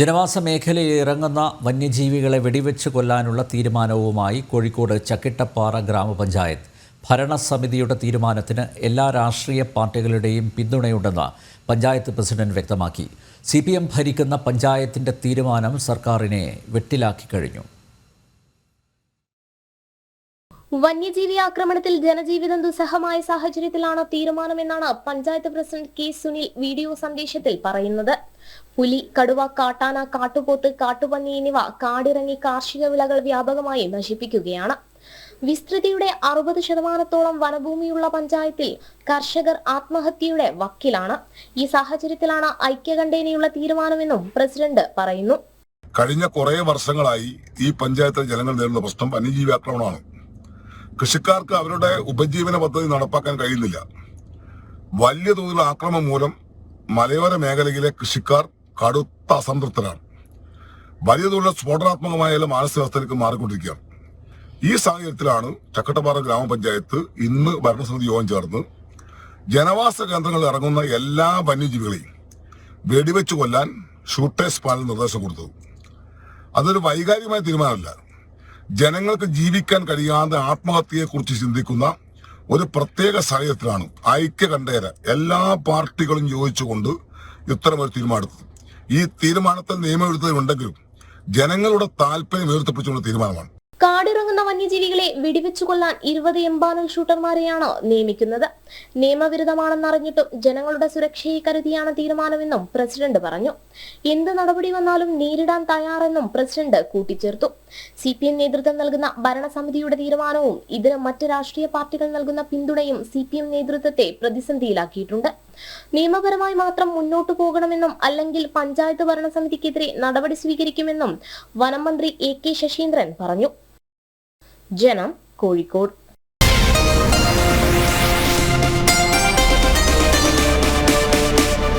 ജനവാസ മേഖലയിൽ ഇറങ്ങുന്ന വന്യജീവികളെ വെടിവെച്ച് കൊല്ലാനുള്ള തീരുമാനവുമായി കോഴിക്കോട് ചക്കിട്ടപ്പാറ ഗ്രാമപഞ്ചായത്ത് ഭരണസമിതിയുടെ തീരുമാനത്തിന് എല്ലാ രാഷ്ട്രീയ പാർട്ടികളുടെയും പിന്തുണയുണ്ടെന്ന് പഞ്ചായത്ത് പ്രസിഡന്റ് വ്യക്തമാക്കി. സി ഭരിക്കുന്ന പഞ്ചായത്തിന്റെ തീരുമാനം സർക്കാരിനെ വെട്ടിലാക്കി കഴിഞ്ഞു. വന്യജീവി ആക്രമണത്തിൽ ജനജീവിതം ദുസ്സഹമായ സാഹചര്യത്തിലാണ് തീരുമാനമെന്നാണ് panchayat president K Sunil video സന്ദേശത്തിൽ പറയുന്നത്. പുലി കടുവ കാട്ടാന കാട്ടുപോത്ത് കാട്ടുപന്നി എന്നിവ കാടിറങ്ങി കാർഷിക വിളകൾ വ്യാപകമായി നശിപ്പിക്കുകയാണ്. വിസ്തൃതിയുടെ അറുപത് ശതമാനത്തോളം വനഭൂമിയുള്ള പഞ്ചായത്തിൽ കർഷകർ ആത്മഹത്യയുടെ വക്കിലാണ്. ഈ സാഹചര്യത്തിലാണ് ഐക്യകണ്ഠേനയുള്ള തീരുമാനമെന്നും പ്രസിഡന്റ് പറയുന്നു. കഴിഞ്ഞ കുറേ വർഷങ്ങളായി ഈ പഞ്ചായത്തിലെ ജനങ്ങൾ നേരിടുന്ന പ്രശ്നം വന്യജീവി ആക്രമണമാണ്. കൃഷിക്കാർക്ക് അവരുടെ ഉപജീവന പദ്ധതി നടപ്പാക്കാൻ കഴിയുന്നില്ല. വലിയ തോതിലുള്ള ആക്രമം മൂലം മലയോര മേഖലയിലെ കൃഷിക്കാർ കടുത്ത അസംതൃപ്തരാണ്. വലിയ തോതിലുള്ള സ്ഫോടനാത്മകമായ മാനസികാവസ്ഥയിലേക്ക് മാറിക്കൊണ്ടിരിക്കുകയാണ്. ഈ സാഹചര്യത്തിലാണ് ചക്കട്ടപ്പാറ ഗ്രാമപഞ്ചായത്ത് ഇന്ന് ഭരണസമിതി യോഗം ചേർന്ന് ജനവാസ കേന്ദ്രങ്ങളിൽ ഇറങ്ങുന്ന എല്ലാ വന്യജീവികളെയും വെടിവെച്ച് കൊല്ലാൻ ഷൂട്ടേഴ്സ് പാനൽ നിർദ്ദേശം കൊടുത്തത്. അതൊരു വൈകാരികമായ തീരുമാനമല്ല. ജനങ്ങൾക്ക് ജീവിക്കാൻ കഴിയാതെ ആത്മഹത്യയെക്കുറിച്ച് ചിന്തിക്കുന്ന ഒരു പ്രത്യേക സാഹചര്യത്തിലാണ് ഐക്യ കണ്ടേര എല്ലാ പാർട്ടികളും യോജിച്ചുകൊണ്ട് ഇത്തരമൊരു തീരുമാനമെടുത്തത്. ഈ തീരുമാനത്തിൽ നിയമം എഴുതുന്നുണ്ടെങ്കിലും ജനങ്ങളുടെ താല്പര്യം ഉയർത്തിപ്പിടിച്ചുള്ള തീരുമാനമാണ്. കാടിറങ്ങുന്ന വന്യജീവികളെ വെടിവെച്ചു കൊല്ലാൻ ഇരുപത് എംബാനൽ ഷൂട്ടർമാരെയാണ് നിയമിക്കുന്നത്. നിയമവിരുദ്ധമാണെന്നറിഞ്ഞിട്ടും ജനങ്ങളുടെ സുരക്ഷയെ കരുതിയാണ് തീരുമാനമെന്നും പ്രസിഡന്റ് പറഞ്ഞു. എന്ത് നടപടി വന്നാലും നേരിടാൻ തയ്യാറെന്നും പ്രസിഡന്റ് കൂട്ടിച്ചേർത്തു. സി പി എം നേതൃത്വം നൽകുന്ന ഭരണസമിതിയുടെ തീരുമാനവും ഇതിന് മറ്റ് രാഷ്ട്രീയ പാർട്ടികൾ നൽകുന്ന പിന്തുണയും സി പി എം നേതൃത്വത്തെ പ്രതിസന്ധിയിലാക്കിയിട്ടുണ്ട്. നിയമപരമായി മാത്രം മുന്നോട്ടു പോകണമെന്നും അല്ലെങ്കിൽ പഞ്ചായത്ത് ഭരണസമിതിക്കെതിരെ നടപടി സ്വീകരിക്കുമെന്നും വനം മന്ത്രി എ കെ ശശീന്ദ്രൻ പറഞ്ഞു. ജനം കോഴിക്കോട്.